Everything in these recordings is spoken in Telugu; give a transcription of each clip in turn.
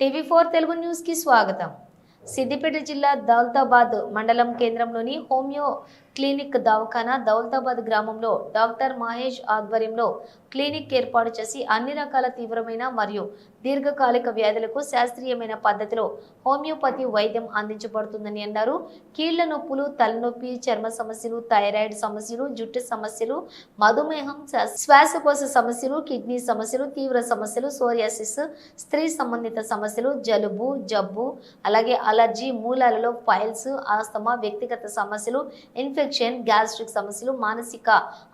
టీవీ ఫోర్ తెలుగు న్యూస్కి స్వాగతం. సిద్దిపేట జిల్లా దౌలతాబాద్ మండలం కేంద్రంలోని హోమియో క్లినిక్ దవాఖానా దౌలతాబాద్ గ్రామంలో డాక్టర్ మహేష్ ఆధ్వర్యంలో క్లినిక్ ఏర్పాటు చేసి అన్ని రకాల తీవ్రమైన మరియు దీర్ఘకాలిక వ్యాధులకు శాస్త్రీయమైన పద్ధతిలో హోమియోపతి వైద్యం అందించబడుతుందని అన్నారు. కీళ్ళ నొప్పులు తలనొప్పి చర్మ సమస్యలు థైరాయిడ్ సమస్యలు జుట్టు సమస్యలు మధుమేహం శ్వాసకోశ సమస్యలు కిడ్నీ సమస్యలు తీవ్ర సమస్యలు సోరియాసిస్ స్త్రీ సంబంధిత సమస్యలు జలుబు జబ్బు అలాగే అలర్జీ మూలాలలో ఫైల్స్ ఆస్తమా వ్యక్తిగత సమస్యలు ఇన్ఫెక్షన్ గ్యాస్ట్రిక్ సమస్యలు మానసిక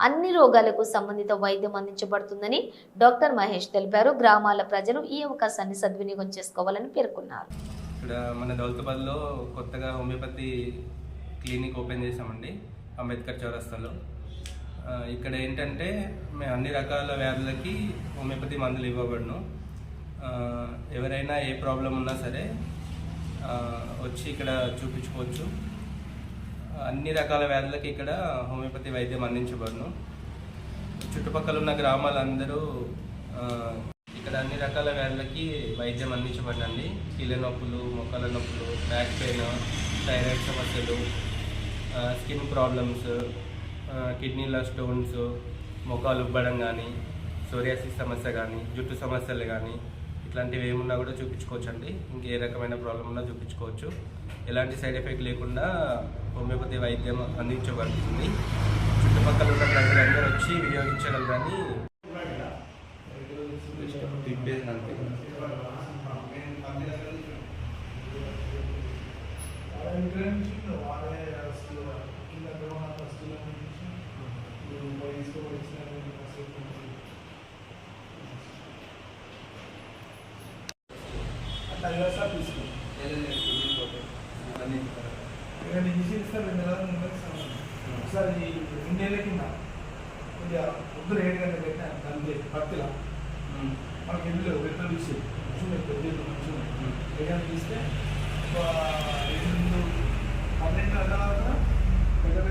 అన్ని రోగాలకు సంబంధిత వైద్యం అందించబడుతుందని డాక్టర్ మహేష్ తెలిపారు. గ్రామాల ప్రజలు ఈ అవకాశాన్ని సద్వినియోగం చేసుకోవాలని పేర్కొన్నారు. ఇక్కడ మన దౌలతాబాద్లో కొత్తగా హోమియోపతి క్లినిక్ ఓపెన్ చేసామండి అంబేద్కర్ చౌరస్తాలో. ఇక్కడ ఏంటంటే మేము అన్ని రకాల వ్యాధులకి హోమియోపతి మందులు ఇవ్వబడను. ఎవరైనా ఏ ప్రాబ్లం ఉన్నా సరే వచ్చి ఇక్కడ చూపించుకోవచ్చు. అన్ని రకాల వ్యాధులకి ఇక్కడ హోమియోపతి వైద్యం అందించబడును. చుట్టుపక్కల ఉన్న గ్రామాలందరూ ఇక్కడ అన్ని రకాల వ్యాధులకి వైద్యం అందించబడినండి కీళ్ళ నొప్పులు మొక్కల నొప్పులు బ్యాక్ పెయిన్ థైరాయిడ్ సమస్యలు స్కిన్ ప్రాబ్లమ్స్ కిడ్నీల స్టోన్స్ మొక్కలు ఉబ్బడం కానీ సోరియాసిస్ సమస్య కానీ జుట్టు సమస్యలు కానీ ఇట్లాంటివి ఏమున్నా కూడా చూపించుకోవచ్చు అండి ఇంకే రకమైన ప్రాబ్లం ఉన్నా చూపించుకోవచ్చు. ఎలాంటి సైడ్ ఎఫెక్ట్ లేకుండా హోమియోపతి వైద్యం అందించబడుతుంది. చుట్టుపక్కల ఉన్న ప్రజలందరూ వచ్చి వినియోగించగలరని తిప్పేది అంతే అట్లా తీసుకుంటాం. అన్ని రెండు ఇస్తారు రెండు నెలల. ఒకసారి ఈ రెండేళ్ళ కింద కొద్దిగా పొద్దున ఏడు గంటల పెట్టిన దాని పత్తిలా మనకి ఎందులో పెట్టలు తీసి కూర్చుని పెద్ద కూర్చుని ఏడు గంటలు తీస్తే ఒక రెండు పన్నెండు గంటల తర్వాత